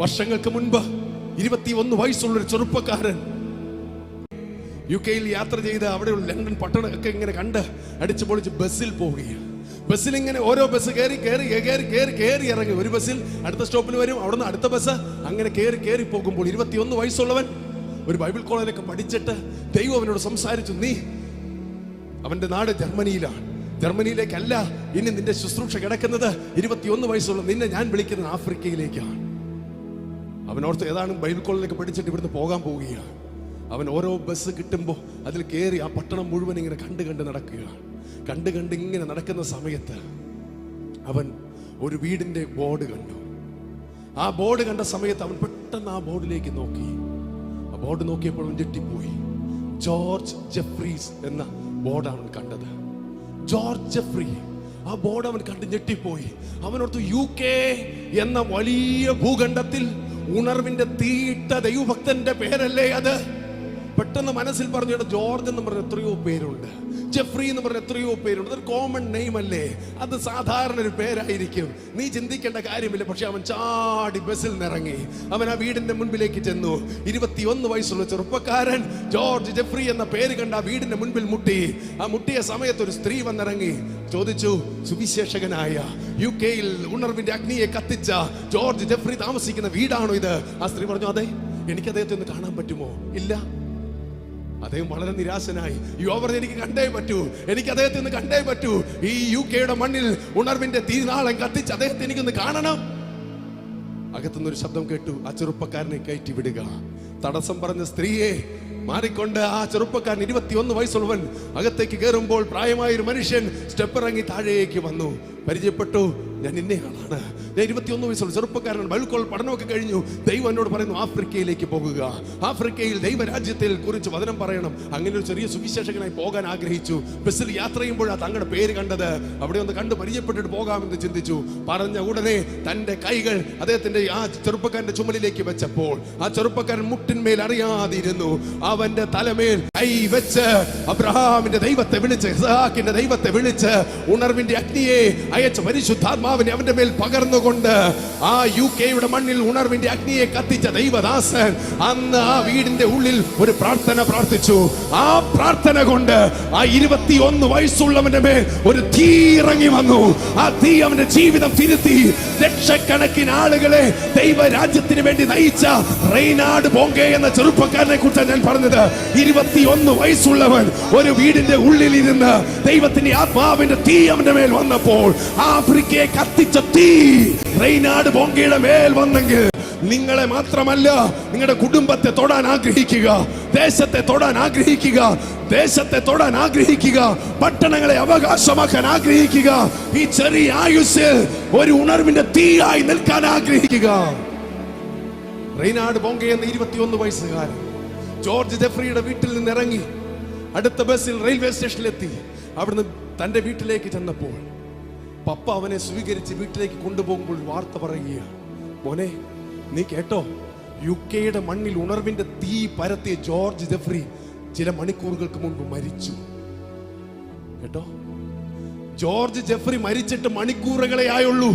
വർഷങ്ങൾക്ക് മുൻപ് ഇരുപത്തിയൊന്ന് വയസ്സുള്ള ഒരു ചെറുപ്പക്കാരൻ യു കെയിൽ യാത്ര ചെയ്ത് അവിടെയുള്ള ലണ്ടൻ പട്ടണമൊക്കെ ഇങ്ങനെ കണ്ട് അടിച്ചു പൊളിച്ച് ബസ്സിൽ പോവുകയാണ്. ബസ്സിൽ ഇങ്ങനെ ഓരോ ബസ് കയറി കയറി കയറി കയറി കയറി ഇറങ്ങി. ഒരു ബസ്സിൽ അടുത്ത സ്റ്റോപ്പിൽ വരും അവിടുന്ന് അടുത്ത ബസ്. അങ്ങനെ കയറി കയറി പോകുമ്പോൾ ഇരുപത്തിയൊന്ന് വയസ്സുള്ളവൻ ഒരു ബൈബിൾ കോളേജിലൊക്കെ പഠിച്ചിട്ട് ദൈവം അവനോട് സംസാരിച്ചു നീ അവന്റെ നാട് ജർമ്മനിയിലാണ്. ജർമ്മനിയിലേക്കല്ല ഇനി നിന്റെ ശുശ്രൂഷ കിടക്കുന്നത്. ഇരുപത്തിയൊന്ന് വയസ്സുള്ള നിന്നെ ഞാൻ വിളിക്കുന്നത് ആഫ്രിക്കയിലേക്കാണ്. അവൻ ഓർത്ത് ഏതാണ് ബൈബിൾ കോളേജിലേക്ക് പഠിച്ചിട്ട് ഇവിടുന്ന് പോകാൻ പോവുകയാണ്. അവൻ ഓരോ ബസ് കിട്ടുമ്പോൾ അതിൽ കയറി ആ പട്ടണം മുഴുവൻ ഇങ്ങനെ കണ്ട് കണ്ട് നടക്കുകയാണ്. കണ്ട് കണ്ട് ഇങ്ങനെ നടക്കുന്ന സമയത്ത് അവൻ ഒരു വീടിന്റെ ബോർഡ് കണ്ടു. ആ ബോർഡ് കണ്ട സമയത്ത് അവൻ പെട്ടെന്ന് ആ ബോർഡിലേക്ക് നോക്കി. ആ ബോർഡ് നോക്കിയപ്പോൾ അവൻ ഞെട്ടിപ്പോയി. ജോർജ് ജെഫ്രീസ് എന്ന ബോർഡാണ് അവൻ കണ്ടത്. ജോർജ് ജെഫ്രി ആ ബോർഡ് അവൻ കണ്ട് ഞെട്ടിപ്പോയി. അവനോർത്ത് യു കെ എന്ന വലിയ ഭൂഖണ്ഡത്തിൽ ഉണർവിന്റെ തീയിട്ട ദൈവഭക്തന്റെ പേരല്ലേ അത്? പെട്ടെന്ന് മനസ്സിൽ പറഞ്ഞു "എടാ, ജോർജ് എന്ന് പറഞ്ഞ എത്രയോ പേരുണ്ട്. ജെഫ്രി എന്ന് പറഞ്ഞ എത്രയോ പേരുണ്ട്. അതൊരു കോമൺ നെയിം അല്ലേ? അത് സാധാരണ ഒരു പേരായിരിക്കും. നീ ചിന്തിക്കേണ്ട കാര്യമില്ല പക്ഷെ അവൻ ചാടി ബസ്സിൽ നിറങ്ങി അവൻ ആ വീടിന്റെ മുൻപിലേക്ക് ചെന്നു. ഇരുപത്തിയൊന്ന് വയസ്സുള്ള ചെറുപ്പക്കാരൻ ജോർജ് ജെഫ്രി എന്ന പേര് കണ്ട ആ വീടിന്റെ മുൻപിൽ മുട്ടി. ആ മുട്ടിയ സമയത്ത് ഒരു സ്ത്രീ വന്നിറങ്ങി. ചോദിച്ചു സുവിശേഷകനായ യു കെയിൽ ഉണർവിന്റെ അഗ്നിയെ കത്തിച്ച ജോർജ് ജെഫ്രി താമസിക്കുന്ന വീടാണോ ഇത്? ആ സ്ത്രീ പറഞ്ഞു അതെ എനിക്ക് അദ്ദേഹത്തെ ഒന്ന് കാണാൻ പറ്റുമോ? ഇല്ല. അദ്ദേഹം വളരെ നിരാശനായി. യുവ പറഞ്ഞ് എനിക്ക് കണ്ടേ പറ്റൂ. എനിക്ക് അദ്ദേഹത്തെ ഒന്ന് കണ്ടേ പറ്റൂ. ഈ യു കെയുടെ മണ്ണിൽ ഉണർവിന്റെ തീനാളം കത്തിച്ച് അദ്ദേഹത്തെ എനിക്കൊന്ന് കാണണം. അകത്തുനിന്ന് ഒരു ശബ്ദം കേട്ടു. ആ ചെറുപ്പക്കാരനെ കയറ്റി വിടുക. തടസ്സം പറഞ്ഞ സ്ത്രീയെ മാറിക്കൊണ്ട് ആ ചെറുപ്പക്കാരൻ ഇരുപത്തിയൊന്ന് വയസ്സുള്ളവൻ അകത്തേക്ക് കയറുമ്പോൾ പ്രായമായ ഒരു മനുഷ്യൻ സ്റ്റെപ്പ് ഇറങ്ങി താഴേക്ക് വന്നു. പരിചയപ്പെട്ടു. ഞാൻ ഇന്നയാളാണ് ഞാൻ ഇരുപത്തിയൊന്ന് വയസ്സുള്ള ചെറുപ്പക്കാരൻ ബൈബിൾ പഠനമൊക്കെ കഴിഞ്ഞു. ദൈവം എന്നോട് പറയുന്നു ആഫ്രിക്കയിലേക്ക് പോകുക. ആഫ്രിക്കയിൽ ദൈവരാജ്യത്തിൽ കുറിച്ച് വചനം പറയണം. അങ്ങനെ ഒരു ചെറിയ സുവിശേഷകനായി പോകാൻ ആഗ്രഹിച്ചു. ബസ്സിൽ യാത്ര ചെയ്യുമ്പോഴാണ് തങ്ങളുടെ പേര് കണ്ടത്. അവിടെ ഒന്ന് കണ്ട് പരിചയപ്പെട്ടിട്ട് പോകാമെന്ന് ചിന്തിച്ചു. പറഞ്ഞ ഉടനെ തന്റെ കൈകൾ അദ്ദേഹത്തിന്റെ ആ ചെറുപ്പക്കാരന്റെ ചുമലിലേക്ക് വെച്ചപ്പോൾ ആ ചെറുപ്പക്കാരൻ മുട്ടിന്മേൽ അറിയാതിരുന്നു. അവന്റെ തലമേൽ കൈ വെച്ച് അബ്രഹാമിന്റെ ദൈവത്തെ വിളിച്ച് ഇസഹാക്കിന്റെ ദൈവത്തെ വിളിച്ച് ഉണർവിന്റെ അഗ്നിയെ അയച്ച പരിശുദ്ധാത്മാവിനെ അവന്റെ മേൽ പകർന്നുകൊണ്ട് ആ യു കെയുടെ മണ്ണിൽ ഉണർവിന്റെ അഗ്നിയെ കത്തിച്ച ദൈവദാസൻ അന്ന് ആ വീടിന്റെ ഉള്ളിൽ ഒരു പ്രാർത്ഥന പ്രാർത്ഥിച്ചു. ആ പ്രാർത്ഥന കൊണ്ട് ആ ഇരുപത്തി ഒന്ന് വയസ്സുള്ളവന്റെ മേൽ ഒരു തീ ഇറങ്ങി വന്നു. ആ തീ അവന്റെ ജീവിതം തിരുത്തി. ലക്ഷക്കണക്കിന് ആളുകളെ ദൈവരാജ്യത്തിന് വേണ്ടി നയിച്ച റെയ്നാട് ബോങ്കെ എന്ന ചെറുപ്പക്കാരനെ കുറിച്ചാണ് ഞാൻ പറഞ്ഞത്. ഇരുപത്തി ഒന്ന് വയസ്സുള്ളവൻ ഒരു വീടിന്റെ ഉള്ളിൽ ഇരുന്ന് ദൈവത്തിന്റെ ആത്മാവിന്റെ തീ അവന്റെ മേൽ വന്നപ്പോൾ ആഫ്രിക്കയെ കത്തിച്ച തീ റെയ്നാട് ബോങ്കയുടെ മേൽ വന്നെങ്കിൽ നിങ്ങളെ മാത്രമല്ല നിങ്ങളുടെ കുടുംബത്തെ തൊടാൻ ആഗ്രഹിക്കുക ദേശത്തെ തൊടാൻ ആഗ്രഹിക്കുക ദേശത്തെ തൊടാൻ ആഗ്രഹിക്കുക പട്ടണങ്ങളെ അവകാശമാക്കാൻ ആഗ്രഹിക്കുക ഈ ചെറിയ ആയുസ് ഒരു ഉണർവിന്റെ തീയായി നിൽക്കാൻ ആഗ്രഹിക്കുക. റെയ്നാട് പൊങ്ക എന്ന ഇരുപത്തിയൊന്ന് വയസ്സുകാരൻ ജോർജ് ജെഫ്രിയുടെ വീട്ടിൽ നിന്ന് ഇറങ്ങി അടുത്ത ബസ്സിൽ റെയിൽവേ സ്റ്റേഷനിലെത്തി. അവിടുന്ന് തന്റെ വീട്ടിലേക്ക് ചെന്നപ്പോൾ പപ്പ അവനെ സ്വീകരിച്ച് വീട്ടിലേക്ക് കൊണ്ടുപോകുമ്പോൾ വാർത്ത പറയുകയാണ്. മോനെ നീ കേട്ടോ? യു കെയുടെ മണ്ണിൽ ഉണർവിന്റെ തീ പരത്തിയ ജോർജ് ജെഫ്രി ചില മണിക്കൂറുകൾക്ക് മുൻപ് മരിച്ചു. കേട്ടോ? ജോർജ് ജെഫ്രി മരിച്ചിട്ട് മണിക്കൂറുകളെ ആയുള്ളൂ.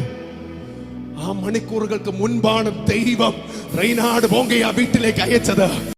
ആ മണിക്കൂറുകൾക്ക് മുൻപാണ് ദൈവം റെയ്നാട് പോങ്കയ വീട്ടിലേക്ക് അയച്ചത്.